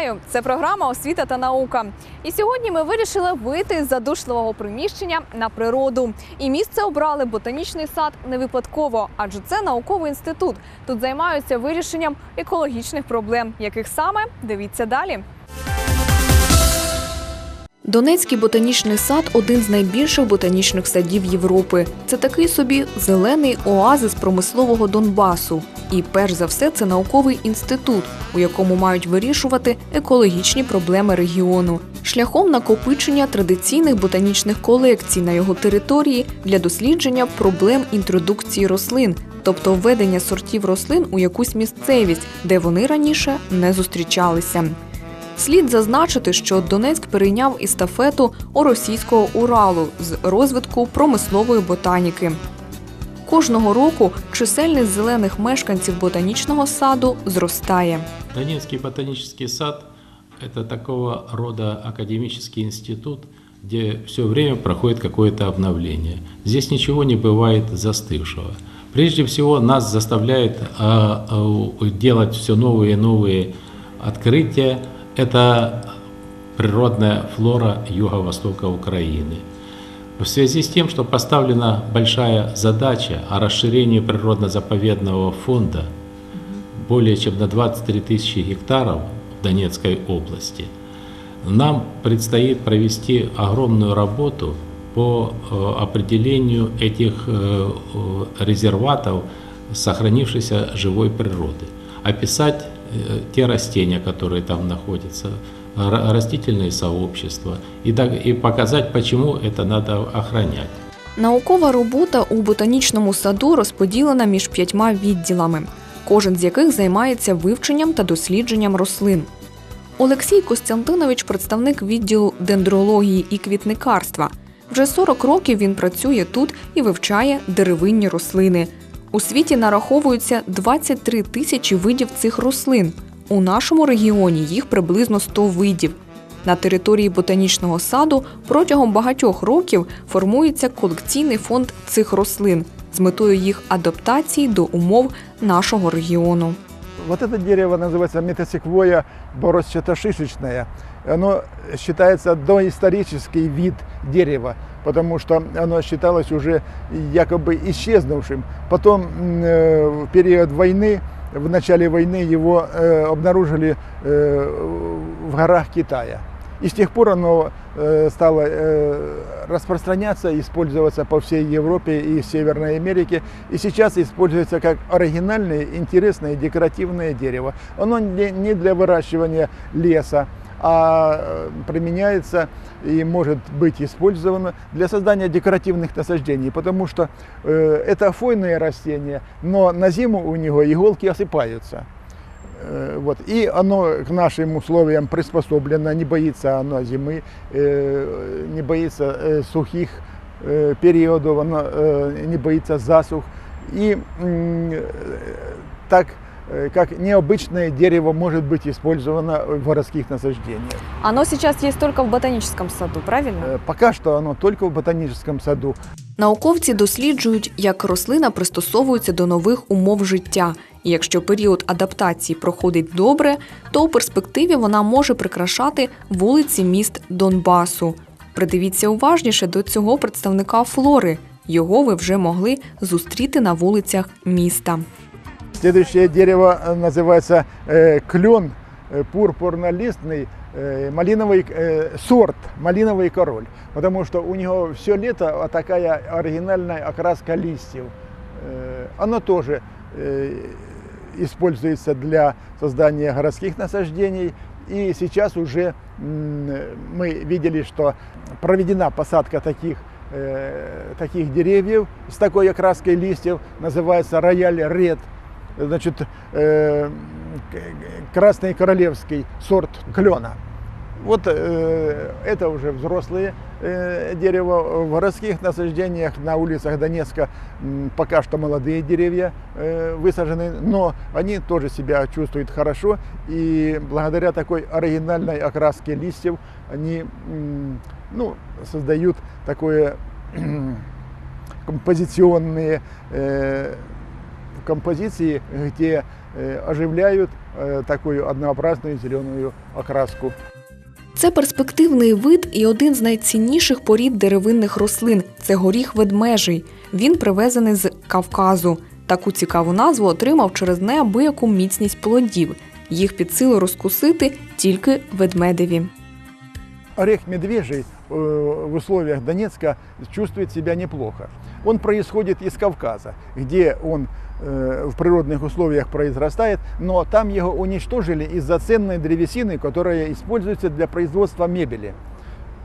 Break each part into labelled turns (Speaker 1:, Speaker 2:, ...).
Speaker 1: Вітаю! Це програма Освіта та наука. І сьогодні ми вирішили вийти з задушливого приміщення на природу. І місце обрали ботанічний сад не випадково, адже це науковий інститут. Тут займаються вирішенням екологічних проблем. Яких саме дивіться далі. Донецький ботанічний сад один з найбільших ботанічних садів Європи. Це такий собі зелений оазис промислового Донбасу. І перш за все, це науковий інститут, у якому мають вирішувати екологічні проблеми регіону, шляхом накопичення традиційних ботанічних колекцій на його території для дослідження проблем інтродукції рослин, тобто введення сортів рослин у якусь місцевість, де вони раніше не зустрічалися. Слід зазначити, що Донецьк перейняв естафету у російського Уралу з розвитку промислової ботаніки. Кожного року чисельність зелених мешканців ботанічного саду зростає.
Speaker 2: Донецкий ботанический сад – это такого рода академический институт, где все время проходит какое-то обновление. Здесь ничего не бывает застывшего. Прежде всего, нас заставляет а, а, делать все новые и новые открытия. Это природная флора юго-востока Украины. В связи с тем, что поставлена большая задача о расширении природно-заповедного фонда более чем на 23 тысячи гектаров в Донецкой области, нам предстоит провести огромную работу по э, определению этих э, э, резерватов сохранившейся живой природы, описать те растения, которые там находятся, ра- растительные сообщества и, так- и показать, почему это надо охранять.
Speaker 1: Наукова робота у ботанічному саду розподілена між п'ятьма відділами, кожен з яких займається вивченням та дослідженням рослин. Олексій Костянтинович представник відділу дендрології і квітникарства. Вже 40 років він працює тут і вивчає деревинні рослини. У світі нараховується 23 тисячі видів цих рослин. У нашому регіоні їх приблизно 100 видів. На території ботанічного саду протягом багатьох років формується колекційний фонд цих рослин з метою їх адаптації до умов нашого регіону.
Speaker 3: Вот это дерево называется метасеквоя борозчатошишечная. Оно считается доисторический вид дерева, потому что оно считалось уже якобы исчезнувшим. Потом э, в период войны, в начале войны его э, обнаружили э, в горах Китая. И с тех пор оно стало распространяться, использоваться по всей Европе и Северной Америке. И сейчас используется как оригинальное, интересное, декоративное дерево. Оно не для выращивания леса, а э, применяется и может быть использовано для создания декоративных насаждений, потому что э, это хвойное растение, но на зиму у него иголки осыпаются. Э, Вот. И оно к нашим условиям приспособлено, не боится оно зимы, не боится сухих периодов, оно не боится засух. И так как необычное дерево может быть использовано в городских насаждениях.
Speaker 1: Оно сейчас есть только в ботаническом саду, правильно?
Speaker 3: Э, Пока что оно только в ботаническом саду.
Speaker 1: Науковці досліджують, як рослина пристосовується до нових умов життя. І якщо період адаптації проходить добре, то у перспективі вона може прикрашати вулиці міст Донбасу. Придивіться уважніше до цього представника флори. Його ви вже могли зустріти на вулицях міста.
Speaker 3: Следующее дерево э, называется э, клен э, пурпурнолистный, э, малиновый сорт, малиновый король, потому что у него все лето вот такая оригинальная окраска листьев. Оно тоже используется для создания городских насаждений. И сейчас уже мы видели, что проведена посадка таких, таких деревьев с такой окраской листьев, называется рояль ред значит, э, красный королевский сорт клена. Вот э, это уже взрослые э, дерево. В городских насаждениях на улицах Донецка м, пока что молодые деревья э, высажены, но они тоже себя чувствуют хорошо. И благодаря такой оригинальной окраске листьев они м, ну, создают такое композиционные э, композиции, где э, оживляют э, такую однообразную зеленую окраску.
Speaker 1: Це перспективний вид і один з найцінніших порід деревинних рослин це горіх ведмежий. Він привезений з Кавказу. Таку цікаву назву отримав через неабияку міцність плодів. Їх під силу розкусити тільки ведмедеві.
Speaker 3: Орех медвежий э, в условиях Донецка чувствует себя неплохо. Он происходит из Кавказа, где он э, в природных условиях произрастает, но там его уничтожили из-за ценной древесины, которая используется для производства мебели.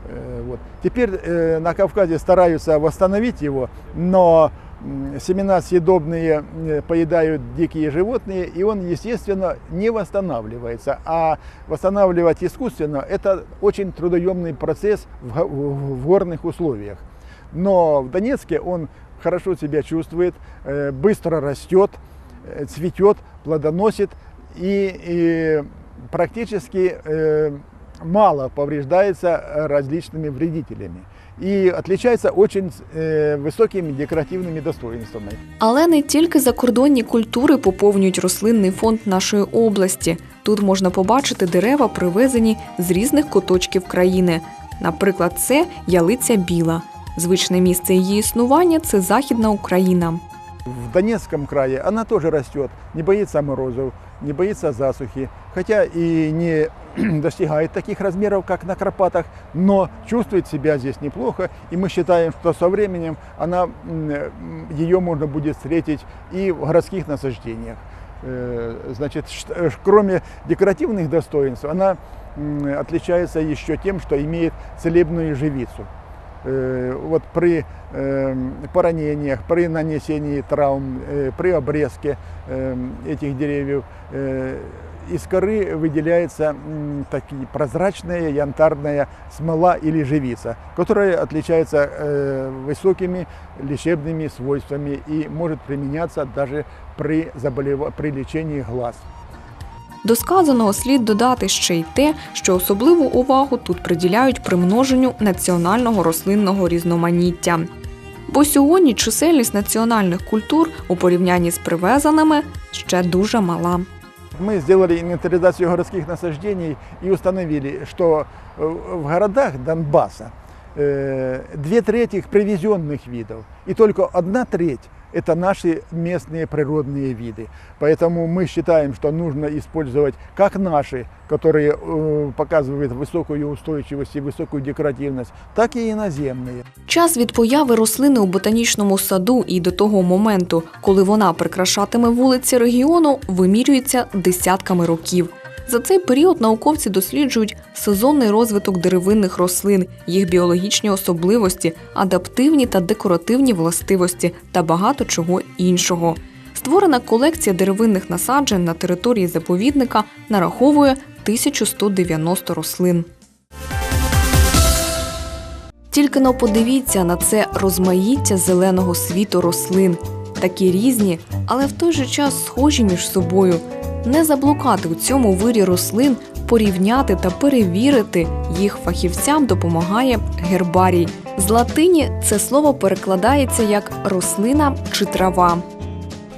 Speaker 3: Э, Вот. Теперь э, на Кавказе стараются восстановить его, но семена съедобные э, поедают дикие животные, и он, естественно, не восстанавливается. А восстанавливать искусственно – это очень трудоемный процесс в горных условиях. Но в Донецке он хорошо себя чувствует, э, быстро растет, э, цветет, плодоносит и, и практически э, мало повреждается э, различными вредителями. И отличается очень э, высокими декоративными достоинствами.
Speaker 1: Але не тільки закордонні культури поповнюють рослинний фонд нашої області. Тут можна побачити дерева, привезені з різних куточків країни. Наприклад, це ялиця біла. Звичне місце її існування це Західна Україна.
Speaker 3: В Донецком крае она тоже растет, не боится морозов, не боится засухи, хотя и не достигает таких размеров, как на Карпатах, но чувствует себя здесь неплохо, и мы считаем, что со временем она, м, м, ее можно будет встретить и в городских насаждениях. Э, Значит, ш- э, кроме декоративных достоинств, она м, отличается еще тем, что имеет целебную живицу. Э, вот при э, поранениях, при нанесении травм, э, при обрезке э, этих деревьев э, из коры выделяется такие прозрачная янтарная смола или живица, которая отличается высокими лечебными свойствами и может применяться даже при, заболев... при лечении глаз.
Speaker 1: До сказаного слід додати ще й те, що особливу увагу тут приділяють примноженню національного рослинного різноманіття. Бо сьогодні чисельність національних культур у порівнянні з привезеними ще дуже мала.
Speaker 3: Мы сделали инвентаризацию городских насаждений и установили, что э, в городах Донбасса э, две трети привезенных видов, и только одна треть это наши местные природные виды. Поэтому мы считаем, что нужно использовать как наши, которые э, показывают высокую устойчивость и высокую декоративность, так и иноземные.
Speaker 1: Час від появи рослини у ботанічному саду і до того моменту, коли вона прикрашатиме вулиці регіону, вимірюється десятками років. За цей період науковці досліджують сезонний розвиток деревинних рослин, їх біологічні особливості, адаптивні та декоративні властивості та багато чого іншого. Створена колекція деревинних насаджень на території заповідника нараховує 1190 рослин. Тільки но подивіться на це розмаїття зеленого світу рослин, такі різні, але в той же час схожі між собою. Не заблукати у цьому вирі рослин, порівняти та перевірити їх фахівцям допомагає гербарій. З латині це слово перекладається як рослина чи трава.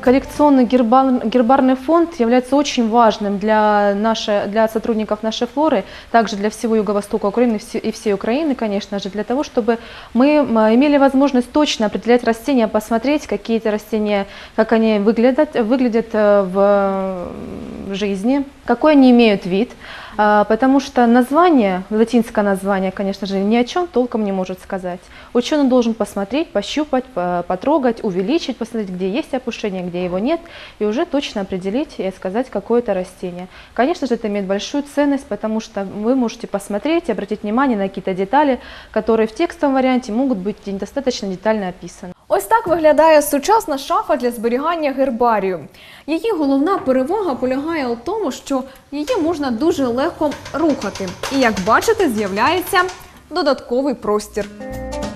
Speaker 4: Коллекционный гербар- гербарный фонд является очень важным для, нашей, для сотрудников нашей флоры, также для всего Юго-Востока Украины и все- и всей Украины, конечно же, для того, чтобы мы имели возможность точно определять растения, посмотреть, какие эти растения, как они выглядят, выглядят э, в жизни, какой они имеют вид, а, потому что название, латинское название, конечно же, ни о чем толком не может сказать. Ученый должен посмотреть, пощупать, по- потрогать, увеличить, посмотреть, где есть опушение, где его нет, и уже точно определить и сказать, какое это растение. Конечно же, это имеет большую ценность, потому что вы можете посмотреть, обратить внимание на какие-то детали, которые в текстовом варианте могут быть недостаточно детально описаны.
Speaker 1: Ось так виглядає сучасна шафа для зберігання гербарію. Її головна перевага полягає у тому, що її можна дуже легко рухати. І як бачите, з'являється додатковий простір.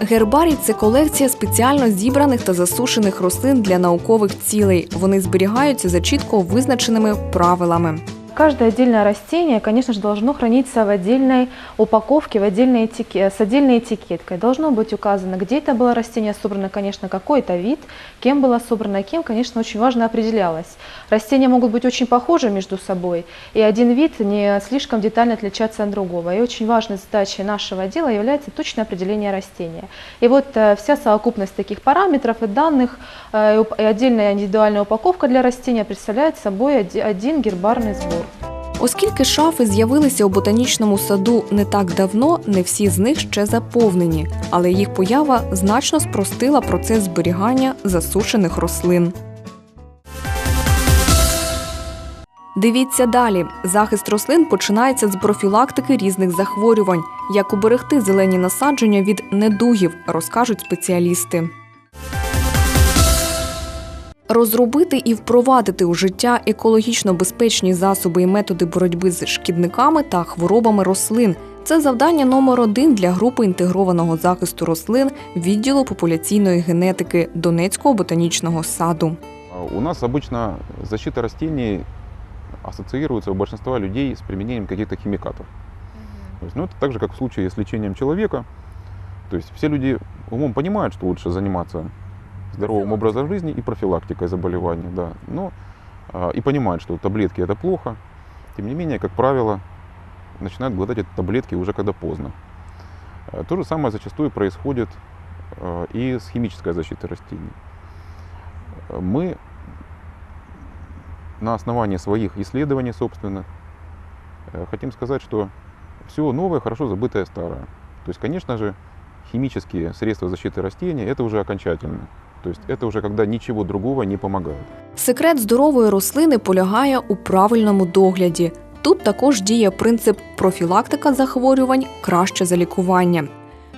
Speaker 1: Гербарій це колекція спеціально зібраних та засушених рослин для наукових цілей. Вони зберігаються за чітко визначеними правилами.
Speaker 4: Каждое отдельное растение, конечно же, должно храниться в отдельной упаковке, в отдельной этике- с отдельной этикеткой. Должно быть указано, где это было растение собрано, конечно, какой это вид, кем было собрано, кем, конечно, очень важно определялось. Растения могут быть очень похожи между собой, и один вид не слишком детально отличаться от другого. И очень важной задачей нашего дела является точное определение растения. И вот э, вся совокупность таких параметров и данных э, и отдельная индивидуальная упаковка для растения представляет собой оди- один гербарный сбор.
Speaker 1: Оскільки шафи з'явилися у ботанічному саду не так давно, не всі з них ще заповнені, але їх поява значно спростила процес зберігання засушених рослин. Дивіться далі. Захист рослин починається з профілактики різних захворювань. Як уберегти зелені насадження від недугів, розкажуть спеціалісти. Розробити і впровадити у життя екологічно безпечні засоби і методи боротьби з шкідниками та хворобами рослин. Це завдання номер один для групи інтегрованого захисту рослин відділу популяційної генетики Донецького ботанічного саду.
Speaker 5: У нас обычно защита растений ассоциируется у большинства людей с применением каких-то химикатов. То есть, ну, это так же, как в случае с лечением человека. То есть все люди умом понимают, что лучше заниматься здоровым образом жизни и профилактикой заболеваний, да. Но, а, и понимают, что таблетки это плохо. Тем не менее, как правило, начинают глотать эти таблетки уже когда поздно. Э, То же самое зачастую происходит э, и с химической защитой растений. Э, Мы на основании своих исследований, собственно, хотим сказать, что все новое хорошо забытое старое. То есть, конечно же, химические средства защиты растений это уже окончательно. То есть это уже когда ничего другого не помогает.
Speaker 1: Секрет здорової рослини полягає у правильному догляді. Тут також діє принцип профілактика захворювань краще за лікування.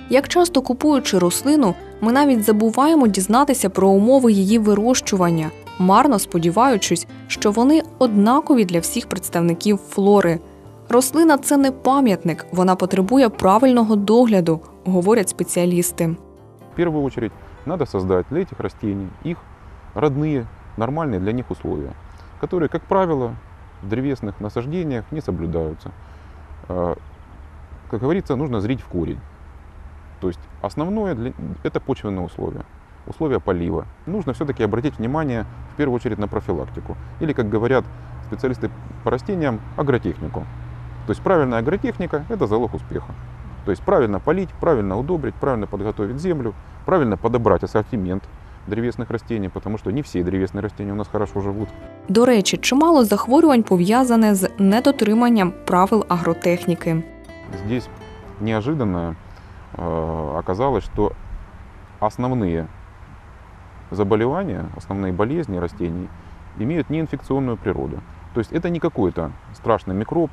Speaker 1: Як часто купуючи рослину, ми навіть забуваємо дізнатися про умови її вирощування, марно сподіваючись, що вони однакові для всіх представників флори. Рослина це не пам'ятник, вона потребує правильного догляду, говорять спеціалісти.
Speaker 5: В первую очередь надо создать для этих растений их родные, нормальные для них условия, которые, как правило, в древесных насаждениях не соблюдаются. Э, Как говорится, нужно зрить в корень. То есть основное для, это почвенные условия, условия полива. Нужно все-таки обратить внимание в первую очередь на профилактику. Или, как говорят специалисты по растениям, агротехнику. То есть правильная агротехника – это залог успеха. То есть правильно полить, правильно удобрить, правильно подготовить землю, правильно подобрать ассортимент древесных растений, потому что не все древесные растения у нас хорошо живут.
Speaker 1: До речі, чимало захворювань пов'язане з недотриманням правил агротехніки.
Speaker 5: Здесь неожиданно э, оказалось, что основные заболевания, основные болезни растений имеют неинфекционную природу. То есть это не какой-то страшный микроб,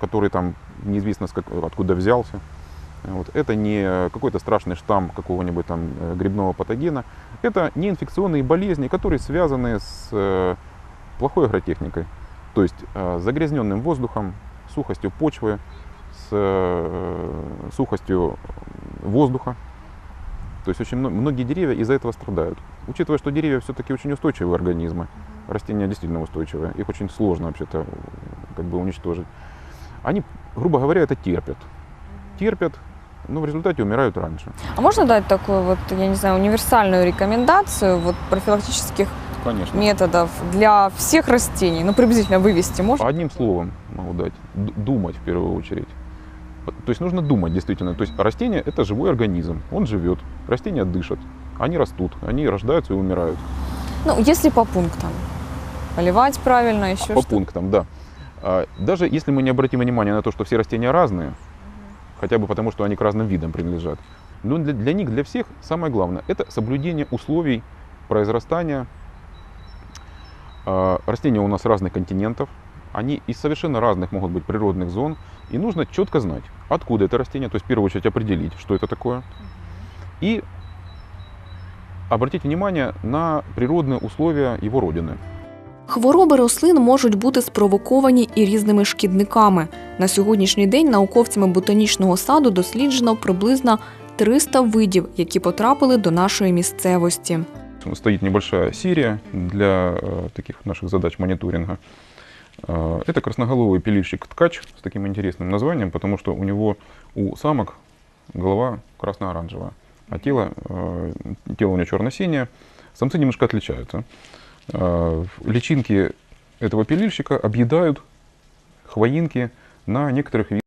Speaker 5: который там неизвестно откуда взялся. Вот. Это не какой-то страшный штамм какого-нибудь там э, грибного патогена. Это неинфекционные болезни, которые связаны с э, плохой агротехникой. То есть э, загрязненным воздухом, сухостью почвы, с сухостью воздуха. То есть очень мно- многие деревья из-за этого страдают. Учитывая, что деревья все-таки очень устойчивые организмы, растения действительно устойчивые, их очень сложно вообще-то как бы уничтожить. Они, грубо говоря, это терпят. Терпят, но в результате умирают раньше.
Speaker 6: А можно дать такую вот, я не знаю, универсальную рекомендацию вот профилактических
Speaker 5: Конечно.
Speaker 6: методов для всех растений? Ну, приблизительно вывести можно?
Speaker 5: Одним словом могу дать. Думать в первую очередь. То есть нужно думать действительно. То есть растение это живой организм. Он живет. Растения дышат. Они растут. Они рождаются и умирают.
Speaker 6: Ну, если по пунктам. Поливать правильно, еще
Speaker 5: По
Speaker 6: что
Speaker 5: пунктам, да. А, Даже если мы не обратим внимание на то, что все растения разные, хотя бы потому, что они к разным видам принадлежат, но для, для них, для всех самое главное – это соблюдение условий произрастания. А, Растения у нас разных континентов, они из совершенно разных могут быть природных зон, и нужно четко знать, откуда это растение, то есть в первую очередь определить, что это такое, и обратить внимание на природные условия его родины.
Speaker 1: Хвороби рослин можуть бути спровоковані і різними шкідниками. На сьогоднішній день науковцями ботанічного саду досліджено приблизно 300 видів, які потрапили до нашої місцевості.
Speaker 5: стоит небольшая серия для э, таких наших задач мониторинга. Э, Это красноголовый пилильщик-ткач с таким интересным названием, потому что у него у самок голова красно-оранжевая, а тело, э, тело у него черно-синее. Самцы немножко отличаются. Э, Личинки этого пилильщика объедают хвоинки на некоторых видах